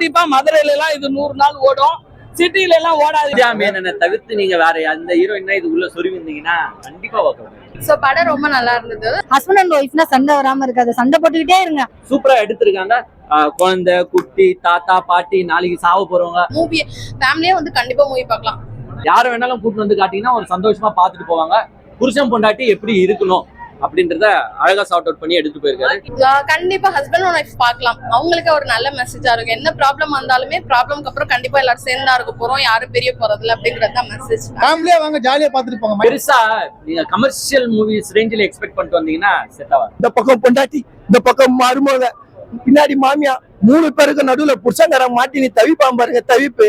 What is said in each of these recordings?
கண்டிப்பா மதுரையில எல்லாம் இது நூறு நாள் ஓடும். சிட்டில எல்லாம் ஓடாது மேனனை தவிர்த்து நீங்க வேற அந்த ஹீரோயினா இது உள்ள சொருவிருந்தீங்கன்னா கண்டிப்பா பார்க்கலாம் சோ படம் ரொம்ப நல்லா இருந்தது. ஹஸ்பண்ட் அண்ட் ஒய்ஃப்னா சண்டை வராம இருக்காது. சண்டை போட்டுக்கிட்டே இருங்க. சூப்பரா எடுத்திருக்காங்க. குழந்தை குட்டி தாத்தா பாட்டி நாளைக்கு சாவ போறவங்க. மூவி ஃபேமிலியே வந்து கண்டிப்பா மூவி பார்க்கலாம். யார வேணாலும் கூட்டு வந்து காட்டிங்கன்னா ஒரு சந்தோஷமா பார்த்துட்டு போவாங்க. புருஷன் பொண்டாட்டி எப்படி இருக்கணும்? அப்படின்றத அழகா சார்ட் அவுட் பண்ணி எடுத்து போயிருக்காரு. கண்டிப்பா ஹஸ்பண்ட் அண்ட் ஒய்ஃப் பார்க்கலாம். அவங்களுக்கு ஒரு நல்ல மெசேஜா இருக்கும். என்ன ப்ராப்ளம் வந்தாலுமே ப்ராப்ளம்க்கு அப்புறம் கண்டிப்பா எல்லாரும் சேர்ந்தா இருக்க போறோம். யாரும் பெரிய போறதில்ல அப்படிங்கறது தான் மெசேஜ் ஃபேமிலியா வாங்க ஜாலியா பாத்துட்டு போங்க பெருசா நீங்க கமர்ஷியல் மூவிஸ் ரேஞ்சில் எக்ஸ்பெக்ட் பண்ணிட்டு வந்தீங்கன்னா செட் ஆகாது. இந்த பக்கம் பொண்டாட்டி இந்த பக்கம் மருமக பின்னாடி மாமியா மூணு பேருக்கு நடுவுல புருஷங்காரன் மாட்டி நீ தவிப்பான் பாருங்க தவிப்பு.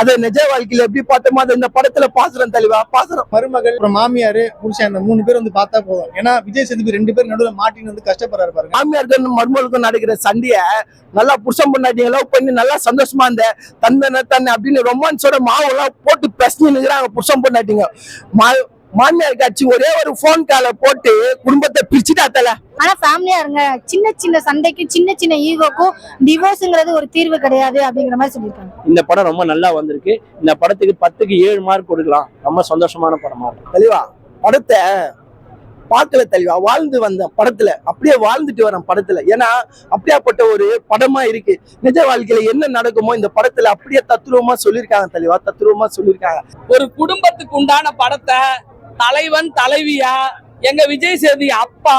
அதை நிஜ வாழ்க்கையில எப்படி பார்த்தோமோ அதை இந்த படத்துல பாசுறோம் தெளிவா பாசுறோம். மருமகள் அப்புறம் மாமியாரு புருஷன் அந்த மூணு பேர் வந்து பார்த்தா போதும். ஏன்னா விஜய் சேதுபதி ரெண்டு பேர் நடுவுல மாட்டின்னு வந்து கஷ்டப்படுறாரு பாருங்க. மாமியாருக்கும் மருமகளுக்கும் நடக்கிற சண்டைய நல்லா புருஷன் பொண்டாட்டிங்க லவ் பண்ணி நல்லா சந்தோஷமா இருந்த தந்தன தன்னை அப்படின்னு ரொமான்ஸோட மாவெல்லாம் போட்டு பிரச்சனை நிற்கிறாங்க புருஷன் பொண்டாட்டிங்க. மா மாமியார் காட்சி ஒரே ஒரு ஃபோன் காலை போட்டு குடும்பத்தை பிரிச்சுட்டா தல ஆனா ஃபேமிலியா இருங்க. சின்ன சின்ன சண்டைக்கு சின்ன சின்ன ஈகோக்கும் டிவோர்ஸ்ங்கிறது ஒரு தீர்வு கிடையாது அப்படிங்கிற மாதிரி சொல்லியிருக்காங்க. இந்த படம் ரொம்ப நல்லா வந்திருக்கு. இந்த படத்துக்கு பத்துக்கு ஏழு மார்க் கொடுக்கலாம். ரொம்ப சந்தோஷமான படமா இருக்கு. தெளிவா படத்தை பார்க்கல தெளிவா வாழ்ந்து வந்தேன் படத்துல அப்படியே வாழ்ந்துட்டு வரேன் படத்துல. ஏன்னா அப்படியாப்பட்ட ஒரு படமா இருக்கு. நிஜ வாழ்க்கையில என்ன நடக்குமோ இந்த படத்துல அப்படியே தத்துருவமா சொல்லியிருக்காங்க தெளிவா தத்துருவமா சொல்லியிருக்காங்க. ஒரு குடும்பத்துக்கு உண்டான படத்தை தலைவன் தலைவியா? எங்க விஜய் சேதி அப்பா.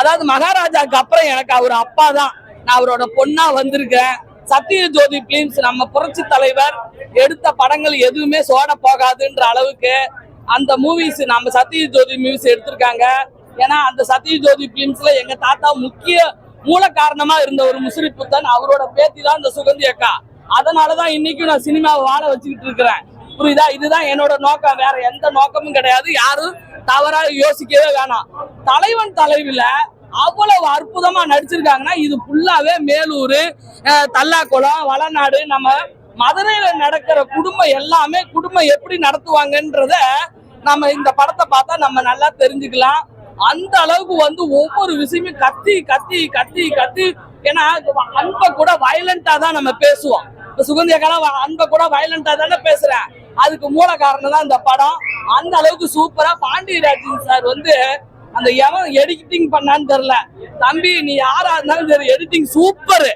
அதாவது மகாராஜாக்கு அப்புறம் எனக்கு அவர் அப்பா தான். நான் அவரோட பொண்ணா வந்திருக்கேன். சத்திய ஜோதி பிலிம்ஸ் நம்ம புரட்சி தலைவர் எடுத்த படங்கள் எதுவுமே சோட போகாதுன்ற அளவுக்கு அந்த மூவிஸ் நம்ம சத்திய ஜோதி மூவிஸ் எடுத்திருக்காங்க. ஏன்னா அந்த சத்திய ஜோதி பிலிம்ஸ்ல எங்க தாத்தா முக்கிய மூல காரணமா இருந்த ஒரு முசிறி புத்தன் அவரோட பேத்தி தான் இந்த சுகந்தி அக்கா. அதனாலதான் இன்னைக்கும் நான் சினிமாவை வாழ வச்சுக்கிட்டு இருக்கிறேன். புரியுதா? இதுதான் என்னோட நோக்கம். வேற எந்த நோக்கமும் கிடையாது. யாரும் தவறா யோசிக்கவே வேணாம். தலைவன் தலைவில அவ்வளவு அற்புதமா நடிச்சிருக்காங்கன்னா இது ஃபுல்லாவே மேலூர் தல்லாக்குளம் வளநாடு நம்ம மதுரையில நடக்கிற குடும்பம் எல்லாமே குடும்பம் எப்படி நடத்துவாங்கன்றத நம்ம இந்த படத்தை பார்த்தா நம்ம நல்லா தெரிஞ்சுக்கலாம். அந்த அளவுக்கு வந்து ஒவ்வொரு விஷயமும் கத்தி கத்தி கத்தி கத்தி. ஏன்னா அன்பை கூட வயலண்டா தான் நம்ம பேசுவோம். இப்ப சுகந்தி அன்பை கூட வயலண்டா தானே பேசுறேன் அதுக்கு மூல காரணம் தான் இந்த படம். அந்த அளவுக்கு சூப்பரா பாண்டியராஜன் சார் வந்து அந்த எவன் எடிட்டிங் பண்ணான்னு தெரியல. தம்பி நீ யாரா இருந்தாலும் சரி எடிட்டிங் சூப்பர்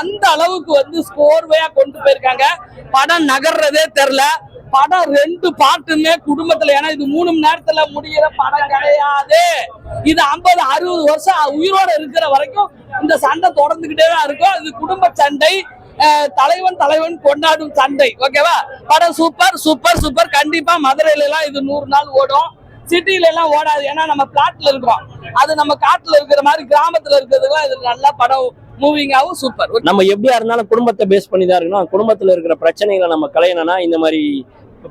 அந்த அளவுக்கு வந்து ஸ்கோர்வையா கொண்டு போயிருக்காங்க. படம் நகர்றதே தெரில படம் ரெண்டு பாட்டுமே குடும்பத்துல ஏன்னா இது மூணு மணி நேரத்துல முடியிற படம் கிடையாது. இது ஐம்பது அறுபது வருஷம் உயிரோட இருக்கிற வரைக்கும் இந்த சண்டை தொடர்ந்துகிட்டே தான் இருக்கும். இது குடும்ப சண்டை. தலைவன் தலைவன் கொண்டாடும் சண்டை ஓகேவா? படம் சூப்பர் சூப்பர் சூப்பர். கண்டிப்பா மதுரையில எல்லாம் இது நூறு நாள் ஓடும். சிட்டில எல்லாம் ஓடாது. ஏன்னா நம்ம பிளாட்ல இருக்கோம் அது நம்ம காட்டுல இருக்கிற மாதிரி கிராமத்துல இருக்கிறதுலாம் இது நல்லா படம். மூவிங்காகவும் சூப்பர். நம்ம எப்படியா இருந்தாலும் குடும்பத்தை பேஸ் பண்ணி தான் இருக்கணும். குடும்பத்துல இருக்கிற பிரச்சனைகளை நம்ம கலையணும்னா இந்த மாதிரி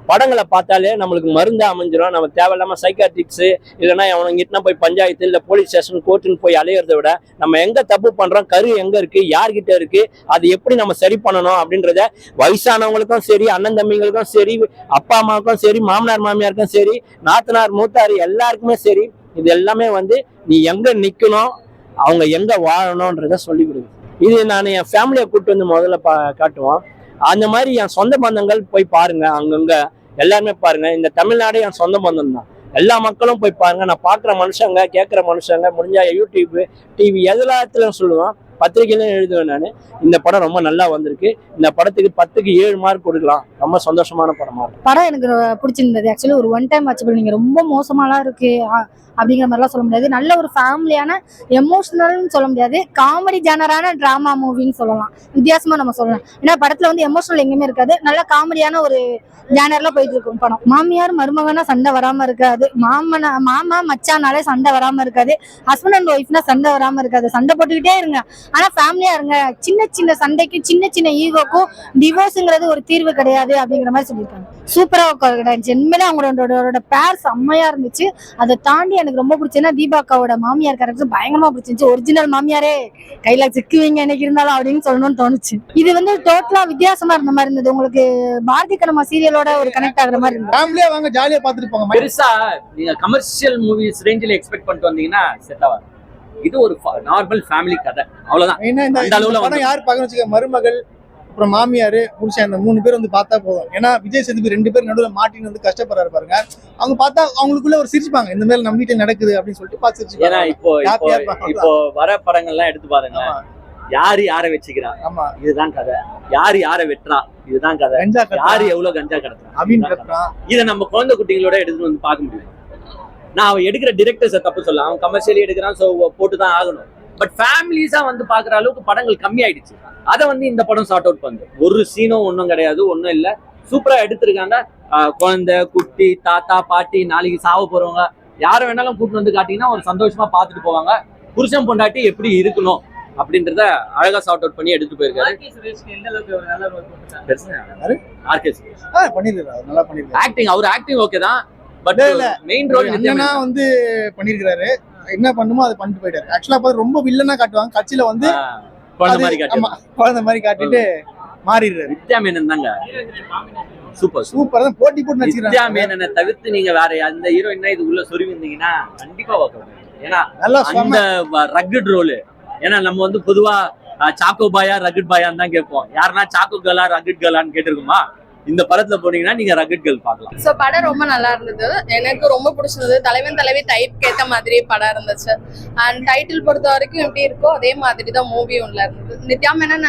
படங்களை பார்த்தாலே நம்மளுக்கு மருந்து அமைஞ்சிரும். நம்ம தேவையில்லாம சைக்காட்ரிக்ஸ் இல்லைனா அவனுங்கிட்ட போய் பஞ்சாயத்து இல்லை போலீஸ் ஸ்டேஷன் கோர்ட்டுன்னு போய் அலையிறத விட நம்ம எங்கே தப்பு பண்ணுறோம் கரு எங்கே இருக்குது யார்கிட்ட இருக்குது அது எப்படி நம்ம சரி பண்ணணும் அப்படின்றத வயசானவங்களுக்கும் சரி அண்ணன் தம்பிங்களுக்கும் சரி அப்பா அம்மாவுக்கும் சரி மாமனார் மாமியாருக்கும் சரி நாத்தனார் மூத்தார் எல்லாருக்குமே சரி இது எல்லாமே வந்து நீ எங்கே நிற்கணும் அவங்க எங்கே வாழணும்ன்றத சொல்லி கொடுக்குது. இது நான் என் ஃபேமிலியை கூப்பிட்டு வந்து முதல்ல பா காட்டுவோம். அந்த மாதிரி என் சொந்த பந்தங்கள் போய் பாருங்க அங்கங்க எல்லாருமே பாருங்க. இந்த தமிழ்நாடு என் சொந்த பந்தம் தான் எல்லா மக்களும் போய் பாருங்க. நான் பார்க்குற மனுஷங்க கேட்குற மனுஷங்க முடிஞ்சா யூடியூப் டிவி எல்லாத்துலயும் சொல்லுவேன். பத்திரிகையிலும் எழுதுவேன் நான். இந்த படம் ரொம்ப நல்லா வந்திருக்கு. இந்த படத்துக்கு பத்துக்கு ஏழு மார்க் கொடுக்கலாம். ரொம்ப சந்தோஷமான படமா இருக்கு படம் எனக்கு பிடிச்சிருந்தது. ஆக்சுவலி ஒரு ஒன் டைம் வாட்சபிள் நீங்க ரொம்ப மோசமாலாம் இருக்கு. அப்படிங்கிற மாதிரிலாம் சொல்ல முடியாது. நல்ல ஒரு ஃபேமிலியான எமோஷனல்னு சொல்ல முடியாது. காமெடி ஜானரான டிராமா மூவின்னு சொல்லலாம். வித்தியாசமா நம்ம சொல்லலாம். ஏன்னா படத்துல வந்து எமோஷனல் எங்கேயுமே இருக்காது. நல்ல காமெடியான ஒரு ஜேனரில் போயிட்டு இருக்கும் படம். மாமியார் மருமகனா சண்டை வராம இருக்காது. மாமனா மாமா மச்சானாலே சண்டை வராம இருக்காது. ஹஸ்பண்ட் அண்ட் ஒய்ஃப்னா சண்டை வராம இருக்காது. சண்டை போட்டுக்கிட்டே இருங்க. ஆனா ஃபேமிலியா இருங்க. சின்ன சின்ன சண்டைக்கு சின்ன சின்ன ஈகோக்கும் டிவோர்ஸ்ங்கிறது ஒரு தீர்வு கிடையாது அப்படிங்கிற மாதிரி சொல்லியிருக்காங்க. சூப்பரா இருந்துச்சு உண்மையிலே அவங்களோட பேர் செம்மையா இருந்துச்சு. அதை தாண்டி எனக்கு ரொம்ப பிடிச்சதுன்னா தீபாக்காவோட மாமியார் கேரக்டர் பயங்கரமா பிடிச்சிருந்துச்சு. ஒரிஜினல் மாமியாரே கையில சிக்குவீங்க எனக்கு இருந்தாலும் அப்படின்னு சொல்லணும்னு தோணுச்சு. இது வந்து டோட்டலா வித்தியாசமா இருந்த மாதிரி இருந்தது. உங்களுக்கு பாரதி கண்ணம்மா சீரியலோட ஒரு கனெக்ட் ஆகுற மாதிரி இருந்தது. ஃபேமிலியா வாங்க ஜாலியா பாத்துட்டு போங்க பெருசா நீங்க கமர்ஷியல் மூவிஸ் ரேஞ்சில் எக்ஸ்பெக்ட் பண்ணிட்டு வந்தீங்கன்னா செட் ஆகாது. இது ஒரு நார்மல் ஃபேமிலி கதை. அவ்வளவுதான். அந்த அளவுல யார் வச்சுக்க மருமகள் அப்புறம் மாமியார் புருஷன் அந்த மூணு பேர் வந்து பார்த்தா போதும். ஏன்னா விஜய் சேதுபதி ரெண்டு பேர் நடுவில் மாட்டின்னு வந்து கஷ்டப்படுறாரு பாருங்க. அவங்க பார்த்தா அவங்களுக்குள்ள ஒரு சிரிச்சுப்பாங்க இந்த மாதிரி நம்ம வீட்டில் நடக்குது அப்படின்னு சொல்லிட்டு பார்த்து ஏன்னா இப்போ இப்போ வர படங்கள்லாம் எடுத்து பாருங்க. யாரு யாரை வச்சுக்கிறா? ஆமா. இதுதான் கதை. யாரு யாரை வெட்டுறா? இதுதான் கதை. யாரு எவ்வளவு கஞ்சா கதை. கட்டுறான். இதை நம்ம குழந்தை குட்டிங்களோட எடுத்துட்டு வந்து பார்க்க முடியும். நான் அவன் எடுக்கிற டிரெக்டர்ஸை தப்பு சொல்ல அவன் கமர்ஷியலி எடுக்கிறான் ஸோ போட்டு தான் ஆகணும். பட் ஃபேமிலிஸா வந்து பாக்குற அளவுக்கு படங்கள் கம்மியாயிடுச்சு. அதை வந்து இந்த படம் சார்ட் அவுட் பண்ணுது. ஒரு சீனும் ஒன்றும் கிடையாது ஒன்றும் இல்லை. சூப்பரா எடுத்திருக்காங்க. குழந்தை குட்டி தாத்தா பாட்டி நாளைக்கு சாவ போறவங்க. யாரை வேணாலும் கூட்டிட்டு வந்து காட்டிங்கன்னா ஒரு சந்தோஷமா பார்த்துட்டு போவாங்க. புருஷன் பொண்டாட்டி எப்படி இருக்கணும் அப்படின்றத அழகா சார்ட் அவுட் பண்ணி எடுத்துட்டு போயிருக்காரு. யாரு? ஆர்கே சுரேஷ். ஆ பண்ணிருக்காரு நல்லா பண்ணிருக்காரு ஆக்டிங் அவர் ஆக்டிங் ஓகே தான். பட் மெயின் ரோல் அண்ணனா வந்து பண்ணிருக்காரு என்ன பண்ணுமோ அதை பண்ணிட்டு போயிட்டாரு. ஆக்சுவலா பார்த்து ரொம்ப வில்லனா காட்டுவாங்க. கட்சியில வந்து குழந்தை மாதிரி காட்டி குழந்தை மாதிரி காட்டிட்டு மாறிடுறாரு. வித்யா மேனன் தாங்க. சூப்பர் சூப்பர் தான் போட்டி போட்டு நடிச்சிருக்காங்க மேனனை தவிர்த்து நீங்க வேற எந்த ஹீரோயினா இது உள்ள சொருவி இருந்தீங்கன்னா கண்டிப்பா அவுட் ஏன்னா அந்த ரக்கட் ரோல் ஏன்னா நம்ம வந்து பொதுவா சாக்கோ பாயா ரக்கட் பாயான்னு தான் கேட்போம். யாருன்னா சாக்கோ கேர்ளா ரக்கட் கேர்ளான்னு கேட்டிருக்குமா? இந்த படத்துல போனீங்கன்னா நீங்க ரகட் கேர்ள் பார்க்கலாம். ஸோ படம் ரொம்ப நல்லா இருந்தது. எனக்கு ரொம்ப பிடிச்சிருந்தது தலைவன் தலைவி டைப் கேட்ட மாதிரி படம் இருந்துச்சு. அண்ட் டைட்டில் பொறுத்த வரைக்கும் எப்படி இருக்கோ அதே மாதிரி தான் மூவி உள்ள இருந்தது. நித்யா மேனன்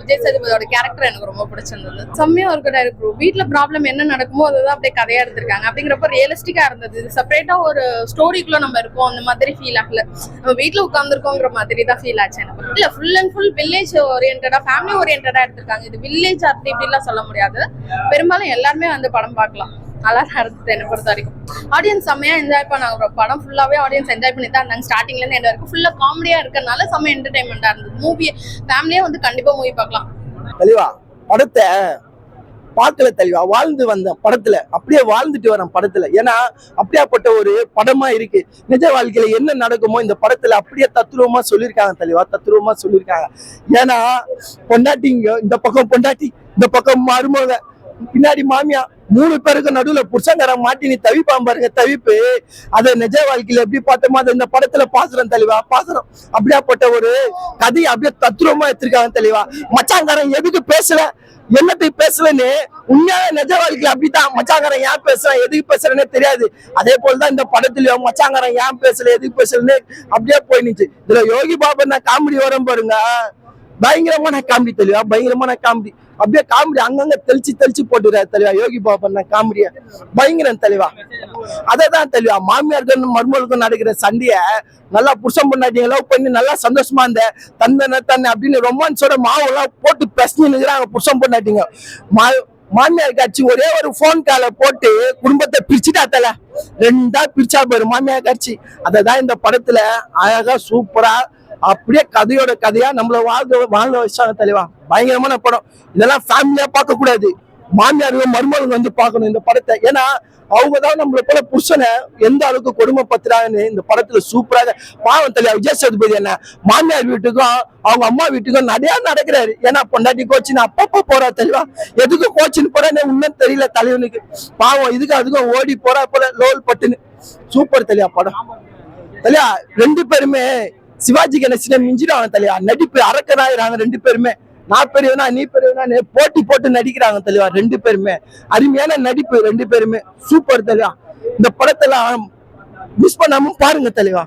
விஜய் சேதுபதியோட கேரக்டர் எனக்கு ரொம்ப பிடிச்சிருந்தது. செம்மையா ஒரு கடை இருக்கும் வீட்டில் ப்ராப்ளம் என்ன நடக்குமோ அதுதான் அப்படியே கதையா எடுத்திருக்காங்க. அப்படிங்கிறப்ப ரியலிஸ்டிக்கா இருந்தது. இது செப்பரேட்டா ஒரு ஸ்டோரிக்குள்ள நம்ம இருக்கோம். அந்த மாதிரி ஃபீல் ஆகல. நம்ம வீட்டில் உட்காந்துருக்கோங்கிற மாதிரி தான் ஃபீல் ஆச்சு எனக்கு. இல்ல ஃபுல் அண்ட் ஃபுல் வில்லேஜ் ஓரியன்டா ஃபேமிலி ஓரியன்டா எடுத்திருக்காங்க. இது வில்லேஜ் அப்படி இப்படிலாம் சொல்ல முடியாது. பெரும்பாலும் எல்லாருமே வந்து படம் பார்க்கலாம். நல்லா தான் இருந்தது என்னை பொறுத்த வரைக்கும். ஆடியன்ஸ் செம்மையா என்ஜாய் பண்ணாங்க ப்ரோ படம் ஃபுல்லாவே ஆடியன்ஸ் என்ஜாய் பண்ணி தான் இருந்தாங்க ஸ்டார்டிங்ல இருந்து எண்ட் வரைக்கும் ஃபுல்லாக காமெடியா இருக்கிறனால செம்ம என்டர்டைன்மெண்ட்டாக இருந்தது. மூவியை ஃபேமிலியே வந்து கண்டிப்பா மூவி பார்க்கலாம். தெளிவா படத்தை பார்க்கல தெளிவா? வாழ்ந்து வந்தேன் படத்துல அப்படியே வாழ்ந்துட்டு வரேன் படத்துல. ஏன்னா அப்படியாப்பட்ட ஒரு படமா இருக்கு. நிஜ வாழ்க்கையில என்ன நடக்குமோ இந்த படத்துல அப்படியே தத்துருவமா சொல்லியிருக்காங்க தெளிவா. தத்துருவமா சொல்லியிருக்காங்க. ஏன்னா பொண்டாட்டிங்க இந்த பக்கம் பொண்டாட்டி இந்த பக்கம் மருமக பின்னாடி மாமியா மூணு பேருக்கு நடுவுல புருஷங்கரம் மாட்டி நீ தவிப்பான் பாருங்க தவிப்பு. அதை நிஜ வாழ்க்கையில எப்படி பார்த்தோமோ அதை இந்த படத்துல பாசுறோம் தெளிவா பாசுறோம். அப்படியாப்பட்ட ஒரு கதையை அப்படியே தத்ரூபமா எடுத்திருக்காங்க தெளிவா. மச்சாங்காரன் எதுக்கு பேசல என்னத்துக்கு பேசலன்னு உண்மையான நிஜ வாழ்க்கையில அப்படித்தான். மச்சாங்காரன் ஏன் பேசுறான்? எதுக்கு பேசுறேன்னே தெரியாது. அதே போலதான் இந்த படத்துலயும் மச்சாங்காரன் ஏன் பேசல எதுக்கு பேசலன்னு அப்படியே போயிடுச்சு. இதுல யோகி பாபா நான் காமெடி வரும் பாருங்க. பயங்கரமான காமெடி தெளிவா பயங்கரமான காமெடி. அப்படியே காமெடி அங்கங்க தெளிச்சு தெளிச்சு போட்டுறாரு தெளிவா யோகி பாபன் காமெடிய பயங்கரம் தெளிவா அதான் தெளிவா மாமியாருக்கும் மருமகளுக்கும் நடக்கிற சண்டைய நல்லா புருஷம் பண்ணாட்டிங்க லவ் பண்ணி நல்லா சந்தோஷமா இருந்த தந்தன தன்னை அப்படின்னு ரொமான்ஸோட மாவெல்லாம் போட்டு பிரச்சனைங்கிறாங்க புருஷம் பண்ணாட்டிங்க மா மாமியார் காட்சி ஒரே ஒரு ஃபோன் கால போட்டு குடும்பத்தை பிரிச்சுட்டா தல. ரெண்டா பிரிச்சா போயிரு மாமியார் காட்சி. அதை தான் இந்த படத்துல அழகா சூப்பரா அப்படியே கதையோட கதையா நம்மள வாழ்ந்து வாழ்ந்த வச்சாங்க தெளிவா பயங்கரமான படம். இதெல்லாம் ஃபேமிலியா பார்க்க கூடாது மாமியாருங்க மருமகளுங்க வந்து பார்க்கணும் இந்த படத்தை. ஏன்னா அவங்க தான் நம்மள போல புருஷனை எந்த அளவுக்கு கொடுமைப்படுத்துறாங்கன்னு இந்த படத்துல சூப்பராக பாவம் தெளிவா விஜய் சேதுபதி என்ன? மாமியார் வீட்டுக்கும் அவங்க அம்மா வீட்டுக்கும் நடையா நடக்கிறாரு. ஏன்னா பொண்டாட்டி கோச்சின்னு அப்பப்போ போறா தெளிவா எதுக்கு கோச்சின்னு போறேன்னு இன்னும் தெரியல தலைவனுக்கு. பாவம் இதுக்கு அதுக்கும் ஓடி போறா போல லோல் பட்டுன்னு. சூப்பர் தெளிவா படம். தெளியா ரெண்டு பேருமே சிவாஜி கணேசனை மிஞ்சிடுவாங்க தலைவா. நடிப்பு அரக்கனாயிராங்க ரெண்டு பேருமே. நான் பெரியவனா நீ பெரியவனா போட்டி போட்டு நடிக்கிறாங்க தலைவா ரெண்டு பேருமே. அருமையான நடிப்பு ரெண்டு பேருமே. சூப்பர் தலைவா. இந்த படத்தெல்லாம் மிஸ் பண்ணாம பாருங்க தலைவா.